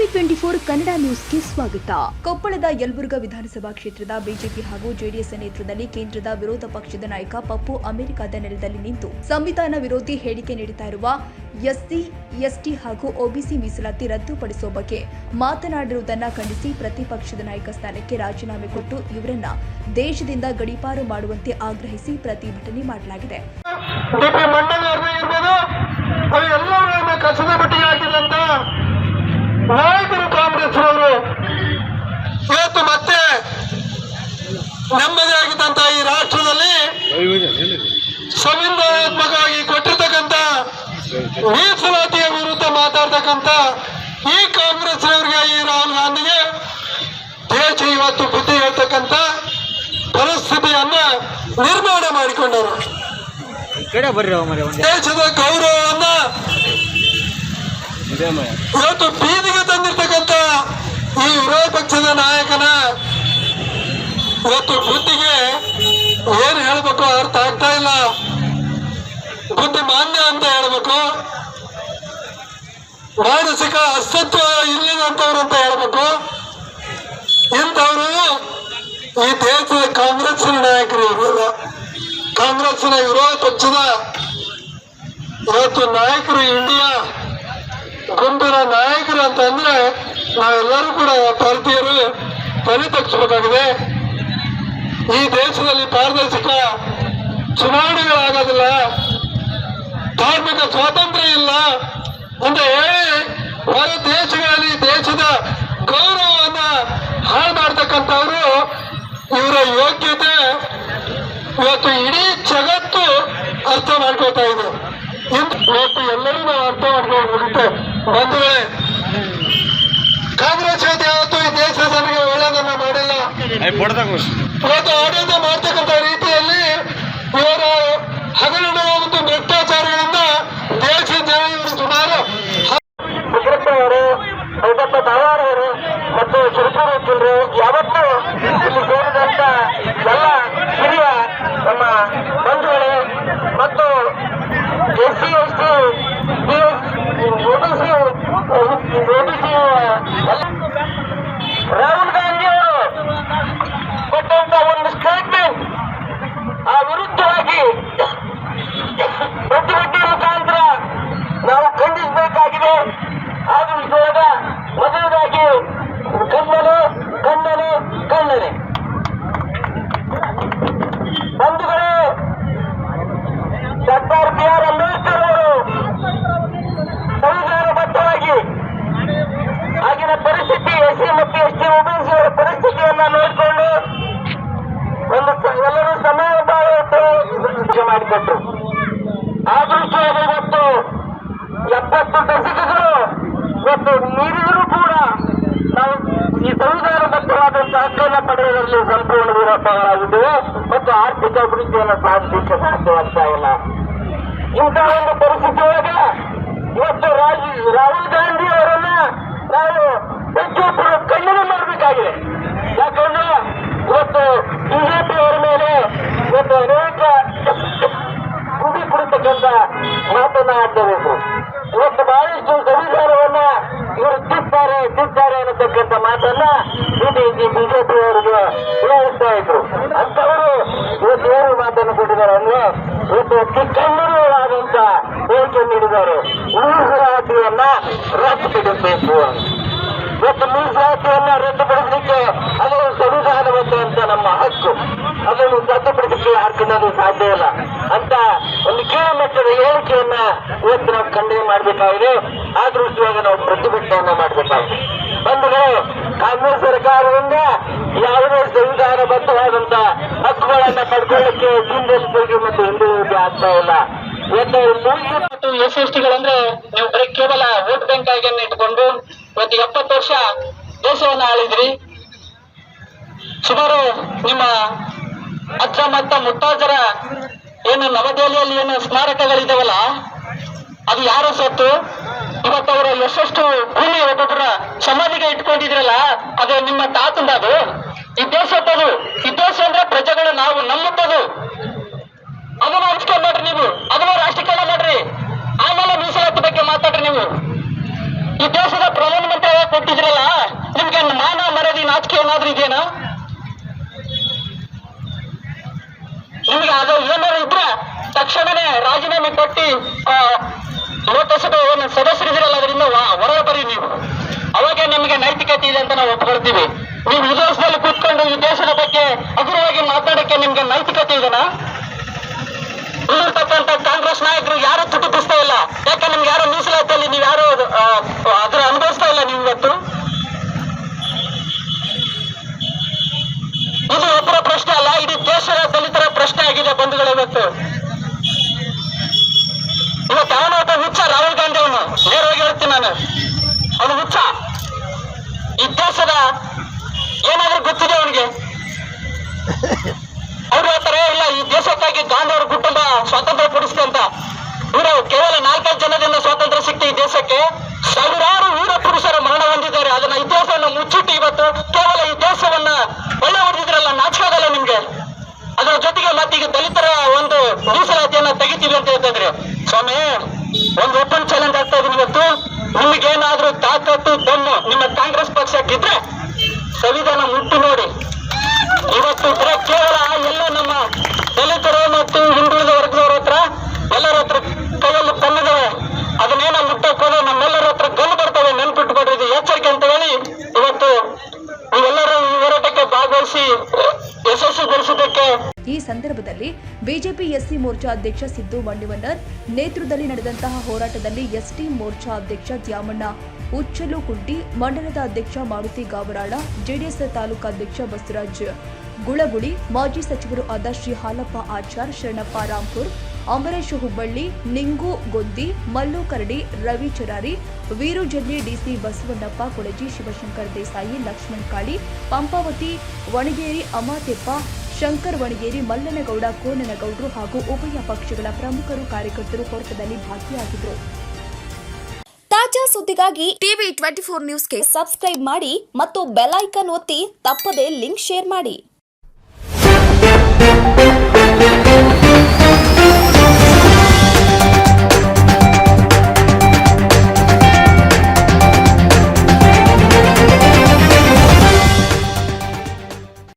Twenty four Kannada ನ್ಯೂಸ್ಗೆ ಸ್ವಾಗತ. ಕೊಪ್ಪಳದ ಯಲಬುರ್ಗಾ ವಿಧಾನಸಭಾ ಕ್ಷೇತ್ರದ ಬಿಜೆಪಿ ಹಾಗೂ ಜೆಡಿಎಸ್ ನೇತೃತ್ವದಲ್ಲಿ ಕೇಂದ್ರದ ವಿರೋಧ ಪಕ್ಷದ ನಾಯಕ ಪಪ್ಪು ಅಮೆರಿಕದ ನೆಲದಲ್ಲಿ ನಿಂತು ಸಂವಿಧಾನ ವಿರೋಧಿ ಹೇಳಿಕೆ ನೀಡುತ್ತಾ ಇರುವ ಎಸ್ಸಿ, ಎಸ್ಟಿ ಹಾಗೂ ಒಬಿಸಿ ಮೀಸಲಾತಿ ರದ್ದುಪಡಿಸುವ ಬಗ್ಗೆ ಮಾತನಾಡಿರುವುದನ್ನು ಖಂಡಿಸಿ ಪ್ರತಿಪಕ್ಷದ ನಾಯಕ ಸ್ಥಾನಕ್ಕೆ ರಾಜೀನಾಮೆ ಕೊಟ್ಟು ಇವರನ್ನ ದೇಶದಿಂದ ಗಡೀಪಾರು ಮಾಡುವಂತೆ ಆಗ್ರಹಿಸಿ ಪ್ರತಿಭಟನೆ ಮಾಡಲಾಗಿದೆ. ಸಂವಿಧಾನಾತ್ಮಕವಾಗಿ ಕೊಟ್ಟಿರ್ತಕ್ಕಂಥ ಮೀಸಲಾತಿಯ ವಿರುದ್ಧ ಮಾತಾಡ್ತಕ್ಕಂಥ ಈ ಕಾಂಗ್ರೆಸ್ನವರಿಗೆ ಈ ರಾಹುಲ್ ಗಾಂಧಿಗೆ ದೇಶ ಇವತ್ತು ಬುದ್ಧಿ ಹೇಳ್ತಕ್ಕಂಥ ಪರಿಸ್ಥಿತಿಯನ್ನ ನಿರ್ಮಾಣ ಮಾಡಿಕೊಂಡರು. ದೇಶದ ಗೌರವವನ್ನ ಇವತ್ತು ಬೀದಿಗೆ ತಂದಿರ್ತಕ್ಕಂಥ ಈ ವಿರೋಧ ಪಕ್ಷದ ನಾಯಕನ ಇವತ್ತು ಬುದ್ಧಿಗೆ ಏನ್ ಹೇಳ್ಬೇಕು ಅರ್ಥ ಆಗ್ತಾ ಇಲ್ಲ. ಬುದ್ಧಿ ಮಾನ್ಯ ಅಂತ ಹೇಳ್ಬೇಕು. ಮಾನಸಿಕ ಅಸ್ತಿತ್ವ ಇಲ್ಲದಂತವ್ರು ಅಂತ ಹೇಳ್ಬೇಕು. ಇಂಥವ್ರು ಈ ದೇಶದ ಕಾಂಗ್ರೆಸ್ಸಿನ ನಾಯಕರು ಕಾಂಗ್ರೆಸ್ನ ವಿರೋಧ ಪಕ್ಷದ ಇವತ್ತು ನಾಯಕರು ಇಂಡಿಯಾ ಗುಂಪಿನ ನಾಯಕರು ಅಂತಂದ್ರೆ ನಾವೆಲ್ಲರೂ ಕೂಡ ಭಾರತೀಯರು ತಲೆ ಈ ದೇಶದಲ್ಲಿ ಪಾರದರ್ಶಕ ಚುನಾವಣೆಗಳಾಗೋದಿಲ್ಲ. ಧಾರ್ಮಿಕ ಸ್ವಾತಂತ್ರ್ಯ ಇಲ್ಲ. ಒಂದು ಹೇಳಿ ಹೊರ ದೇಶಗಳಲ್ಲಿ ದೇಶದ ಗೌರವವನ್ನ ಹಾಳು ಮಾಡ್ತಕ್ಕಂಥವ್ರು ಇವರ ಯೋಗ್ಯತೆ ಇವತ್ತು ಇಡೀ ಜಗತ್ತು ಅರ್ಥ ಮಾಡ್ಕೊಳ್ತಾ ಇದೆ. ಇವತ್ತು ಎಲ್ಲರೂ ನಾವು ಅರ್ಥ ಮಾಡ್ಕೊಳ್ಬೇಕಾಗುತ್ತೆ ಬಂಧುಗಳೇ ಕಾಂಗ್ರೆಸ್ ಜೊತೆ ಯಾವತ್ತು ಈ ದೇಶದ ಜನರಿಗೆ ಒಳ್ಳೆಯದನ್ನ ಮಾಡಿಲ್ಲ. ಇವತ್ತು ಆಡಳಿತ ಮಾಡ್ತಕ್ಕಂಥ ರೀತಿಯಲ್ಲಿ ಇವರ ಹಗಲಿನ ಒಂದು ಭ್ರಷ್ಟಾಚಾರಗಳಿಂದ ದೇಶದ ಜನ ಇವರು ಸುಮಾರು ಅವರು ಐದಪ್ಪ ತಾವಾರವರು ಮತ್ತು ಸುರಪುರ ಚಿಲ್ಲರು ಯಾವತ್ತೂ ಇಲ್ಲಿ ಸೇರಿದಂತ ಎಲ್ಲ ಹಿರಿಯ ನಮ್ಮ ಬಂಧುಗಳು ಮತ್ತು S C S T OBC OBC Rahul Gandhi ಅವರು ಕೊಟ್ಟಂತ ಒಂದು ಸ್ಟೇಟ್ಮೆಂಟ್ ಆ ವಿರುದ್ಧವಾಗಿ ಪ್ರತಿಭಟನೆ ಮುಖಾಂತರ ನಾವು ಖಂಡಿಸಬೇಕಾಗಿದೆ ಆದ್ರೂ ಇವಾಗ ಮೊದಲದಾಗಿ ಕಣ್ಣನೆ ಕಣ್ಣನೆ ಕಣ್ಣನೆ ಬಂಧುಗಳೇ ಡಾಕ್ಟರ್ ಬಿ ಆರ್ ಅಂಬೇಡ್ಕರ್ ಅವರು ಸಂವಿಧಾನಬದ್ಧವಾಗಿ ಆಗಿನ ಪರಿಸ್ಥಿತಿ ಎಸ್ ಸಿ ಮತ್ತು ಎಸ್ ಟಿ ಒಬಿಸಿ ಅವರ ಪರಿಸ್ಥಿತಿಯನ್ನ ನೋಡಿಕೊಂಡು ಒಂದು ಸ- ಎಲ್ಲರೂ ಸಮಯ ಮಾಡಿಕೊಟ್ರು ಆ ದೃಷ್ಟಿಯಲ್ಲಿ ಇವತ್ತು ಎಪ್ಪತ್ತು ದಶಕಗಳು ಇವತ್ತು ಮೀರಿದರೂ ಕೂಡ ನಾವು ಈ ಸಂವಿಧಾನಬದ್ಧವಾದಂತಹ ಹಕ್ಕನ್ನು ಪಡೆಯುವುದರಲ್ಲಿ ಸಂಪೂರ್ಣ ವಿರೋಧಗಳಾಗಿದ್ದೇವೆ ಮತ್ತು ಆರ್ಥಿಕ ಅಭಿವೃದ್ಧಿಯನ್ನು ಸಾಧಿಸಲಿಕ್ಕೆ ಸಾಧ್ಯವಾಗ್ತಾ ಇಲ್ಲ. ಇಂತಹ ಒಂದು ಪರಿಸ್ಥಿತಿ ಒಳಗೆ ಇವತ್ತು ರಾಹುಲ್ ಗಾಂಧಿ ಅವರನ್ನ ನಾವು ಹೆಚ್ಚು ಕಣ್ಣಿನ ಮಾಡಬೇಕಾಗಿದೆ ಯಾಕಂದ್ರೆ ಇವತ್ತು ಬಿಜೆಪಿ ಅವರ ಮೇಲೆ ಇವತ್ತು ಅನೇಕ ಗುಡಿ ಕುಡಿತಕ್ಕಂಥ ಮಾತನ್ನ ಆಡಬೇಕು ಇವತ್ತು ಬಹಳಷ್ಟು ಸಂವಿಧಾನವನ್ನ ಇವರು ತಿಂತಾರೆ ಇದ್ದಾರೆ ಅನ್ನತಕ್ಕಂಥ ಮಾತನ್ನ ಬಿಜೆಪಿ ಬಿಜೆಪಿ ಅವರಿಗೆ ಹೇಳ್ತಾ ಇದ್ರು. ಅಂತವರು ಇವತ್ತು ಏನು ಮಾತನ್ನು ಕೊಟ್ಟಿದ್ದಾರೆ ಅಂದ್ರೆ, ಇವತ್ತು ಚಿಕ್ಕಣ್ಣರು ಆದಂತ ಹೇಳಿಕೆ ನೀಡಿದ್ದಾರೆ. ಮೀಸಲಾತಿಯನ್ನ ರದ್ದುಪಡಿಸಬೇಕು ಇವತ್ತು ಮೀಸಲಾತಿಯನ್ನ ರದ್ದುಪಡಿಸಲಿಕ್ಕೆ ಅದರ ಸಂವಿಧಾನಬದ್ಧ ನಮ್ಮ ಹಕ್ಕು. ಅದನ್ನು ರದ್ದುಪಡಿಸಲಿಕ್ಕೆ ಯಾರು ಸಾಧ್ಯ ಇಲ್ಲ ಅಂತ ಒಂದು ಕೀಳುಮಟ್ಟದ ಹೇಳಿಕೆಯನ್ನ ಇವತ್ತು ನಾವು ಖಂಡನೆ ಮಾಡಬೇಕಾಗಿದೆ. ಆ ದೃಷ್ಟಿಯಾಗಿ ನಾವು ಪ್ರತಿಭಟನೆಯನ್ನ ಮಾಡಬೇಕಾಗಿದೆ. ಬಂಧುಗಳು, ಕಾಂಗ್ರೆಸ್ ಸರ್ಕಾರದಿಂದ ಯಾವುದೇ ಸಂವಿಧಾನಬದ್ಧವಾದಂತ ಹಕ್ಕುಗಳನ್ನ ಪಡ್ಕೊಳ್ಳಿಕ್ಕೆ ಹಿಂದೆಸ್ಬೇಕು ಮತ್ತು ಹಿಂದುಳಿಕೆ ಆಗ್ತಾ ಇಲ್ಲ. ಮತ್ತು ಎಸ್ ಎಸ್ ಟಿಗಳಂದ್ರೆ ನೀವು ಬರೀ ಕೇವಲ ವೋಟ್ ಬ್ಯಾಂಕ್ ಆಗಿ ಇಟ್ಕೊಂಡು ಇವತ್ತು ಎಪ್ಪತ್ತು ವರ್ಷ ದೇಶವನ್ನ ಆಳಿದ್ರಿ. ಸುಮಾರು ನಿಮ್ಮ ಅಜ್ಜ ಮತ್ತ ಮುತ್ತಾಜರ ಏನು ನವದೆಹಲಿಯಲ್ಲಿ ಏನು ಸ್ಮಾರಕಗಳಿದಾವಲ್ಲ, ಅದು ಯಾರ ಸೊತ್ತು, ಇವತ್ತು ಅವರ ಎಷ್ಟೆಷ್ಟು ಭೂಮಿ ಒಬ್ಬೊಬ್ಬರ ಸಮಾಧಿಗೆ ಇಟ್ಕೊಂಡಿದ್ರಲ್ಲ, ಅದು ನಿಮ್ಮ ತಾತಂದ ಅದು ಈ ದೇಶ ಅದು ಈ ದೇಶ ಅಂದ್ರೆ ಪ್ರಜೆಗಳು ನಾವು ನಂಬುತ್ತದು ಅದನ್ನ ಹಂಚ್ಕೊಂಡ್ ಮಾಡ್ರಿ ನೀವು. ಅದನ್ನ ರಾಷ್ಟ್ರೀಕರಣ ಮಾಡ್ರಿ. ಆಮೇಲೆ ಮೀಸಲಾತಿ ಬಗ್ಗೆ ಮಾತಾಡ್ರಿ ನೀವು. ಈ ದೇಶದ ಪ್ರಧಾನಮಂತ್ರಿ ಕೊಟ್ಟಿದ್ರಲ್ಲ, ನಿಮ್ಗೆ ಮಾನ ಮರದಿ ನಾಚಿಕೆ ಏನಾದ್ರೂ ಇದೇನಾ? ತಕ್ಷಣನೇ ರಾಜೀನಾಮೆ ಕೊಟ್ಟು ಲೋಕಸಭೆ ಸದಸ್ಯರಿದ್ದೀರಲ್ಲ ಅದರಿಂದ ಹೊರಗೆ ಬರೀ ನೀವು. ಅವಾಗ ನಿಮಗೆ ನೈತಿಕತೆ ಇದೆ ಅಂತ ನಾವು ಒಪ್ಕೊಳ್ತೀವಿ. ನೀವು ವಿದೇಶದಲ್ಲಿ ಕೂತ್ಕೊಂಡು ಈ ದೇಶದ ಬಗ್ಗೆ ಹಗುರವಾಗಿ ಮಾತಾಡಕ್ಕೆ ನಿಮ್ಗೆ ನೈತಿಕತೆ ಇದೆನಾ? ಇಲ್ಲಿರ್ತಕ್ಕಂಥ ಕಾಂಗ್ರೆಸ್ ನಾಯಕರು ಯಾರು ತುಟಿಪಿಸ್ತಾ ಇಲ್ಲ. ಯಾಕೆ ನಿಮ್ಗೆ ಯಾರು ಮೀಸಲಾತಲ್ಲಿ ನೀವು ಯಾರು ಅದರ ಅನುಭವಿಸ್ತಾ ಇಲ್ಲ ನೀವು ಇವತ್ತು ಇದು ಒಬ್ಬರ ಪ್ರಶ್ನೆ ಅಲ್ಲ ಇಡೀ ದೇಶದ ದಲಿತರ ಪ್ರಶ್ನೆ ಆಗಿದೆ ಬಂಧುಗಳು ಇವತ್ತು. ಇವತ್ತು ಅವನ ಒಬ್ಬ ಹುಚ್ಚ? ರಾಹುಲ್ ಗಾಂಧಿ ಅವನು. ನೇರವಾಗಿ ಹೇಳ್ತೀನಿ ನಾನು. ಅವನು ಹುಚ್ಚ. ಈ ದೇಶದ ಏನಾದ್ರೂ ಗೊತ್ತಿದೆ ಅವನಿಗೆ? ಅವ್ರು ಹೇಳ್ತಾರೆ, ಇಲ್ಲ, ಈ ದೇಶಕ್ಕಾಗಿ ಗಾಂಧಿ ಅವ್ರ ಕುಟುಂಬ ಸ್ವಾತಂತ್ರ್ಯ ಕೊಡಿಸ್ತೆ ಅಂತ ಇವರು ಕೇವಲ ನಾಲ್ಕೈದು ಜನದಿಂದ ಸ್ವಾತಂತ್ರ್ಯ ಸಿಕ್ತು ಈ ದೇಶಕ್ಕೆ ಸಾವಿರಾರು ವೀರ ಪುರುಷರು ಮರಣ ಹೊಂದಿದ್ದಾರೆ ಅದನ್ನ ಇತಿಹಾಸವನ್ನು ಮುಚ್ಚಿಟ್ಟು ಇವತ್ತು ಕೇವಲ ಈ ದೇಶವನ್ನ ಒಳ್ಳೆ ಹೊಡೆದಿದ್ರಲ್ಲ ನಾಚಿಕಾಗಲ್ಲ ನಿಮ್ಗೆ ಅದರ ದಲಿತರ ಒಂದು ಮೀಸಲಾತಿಯನ್ನ ತೆಗಿತೀವಿ ಅಂತ ಹೇಳ್ತಿದ್ರು ಸ್ವಾಮಿ, ಒಂದು ಓಪನ್ ಚಾಲೆಂಜ್ ಆಗ್ತಾ ಇದೀನಿ ಇವತ್ತು ನಿಮಗೇನಾದ್ರೂ ತಾಕತ್ತು ದಮ್ಮು ನಿಮ್ಮ ಕಾಂಗ್ರೆಸ್ ಪಕ್ಷಕ್ಕಿದ್ರೆ ಸಂವಿಧಾನ ಮುಟ್ಟು ನೋಡಿ. ಇವತ್ತು ಈ ಸಂದರ್ಭದಲ್ಲಿ ಬಿಜೆಪಿ ಎಸ್ಸಿ ಮೋರ್ಚಾ ಅಧ್ಯಕ್ಷ ಸಿದ್ದು ಮಣ್ಣಿವನ್ನರ್ ನೇತೃತ್ವದಲ್ಲಿ ನಡೆದಂತಹ ಹೋರಾಟದಲ್ಲಿ ಎಸ್ಟಿ ಮೋರ್ಚಾ ಅಧ್ಯಕ್ಷ ದ್ಯಾಮಣ್ಣ ಉಚ್ಚಲು ಕುಂಟಿ ಮಂಡಲದ ಅಧ್ಯಕ್ಷ ಮಾರುತಿ ಗಾವರಾಳ, ಜೆಡಿಎಸ್ ತಾಲೂಕಾಧ್ಯಕ್ಷ ಬಸವರಾಜ್ ಗುಳಗುಳಿ, ಮಾಜಿ ಸಚಿವರು ಆದ ಶ್ರೀ ಹಾಲಪ್ಪ ಆಚಾರ್, ಶರಣಪ್ಪ ರಾಂಪುರ್ ಅಂಬರೀಶ್ ಹುಬ್ಬಳ್ಳಿ, ನಿಂಗು ಗೊಂದಿ, ಮಲ್ಲು ಕರಡಿ, ರವಿ ಚರಾರಿ, ವೀರು ಜಲ್ಲಿ, ಡಿಸಿ ಬಸವಣ್ಣಪ್ಪ, ಕೊಳಜಿ ಶಿವಶಂಕರ್ ದೇಸಾಯಿ, ಲಕ್ಷ್ಮಣ್ ಕಾಳಿ, ಪಂಪಾವತಿ, ವಣಗೇರಿ ಅಮಾತೆಪ್ಪ ಶಂಕರ್ ವಣಗೇರಿ, ಮಲ್ಲನಗೌಡ, ಕೋನನಗೌಡರು ಹಾಗೂ ಉಭಯ ಪಕ್ಷಗಳ ಪ್ರಮುಖರು ಕಾರ್ಯಕರ್ತರು ಹೋರಾಟದಲ್ಲಿ ಭಾಗಿಯಾಗಿದ್ದರು ತಾಜಾ ಸುದ್ದಿಗಾಗಿ ಟಿವಿ ಟ್ವೆಂಟಿ ಫೋರ್ ನ್ಯೂಸ್ಗೆ ಸಬ್ಸ್ಕ್ರೈಬ್ ಮಾಡಿ ಮತ್ತು ಬೆಲ್ ಐಕಾನ್ ಒತ್ತಿ ತಪ್ಪದೇ ಲಿಂಕ್ ಶೇರ್ ಮಾಡಿ.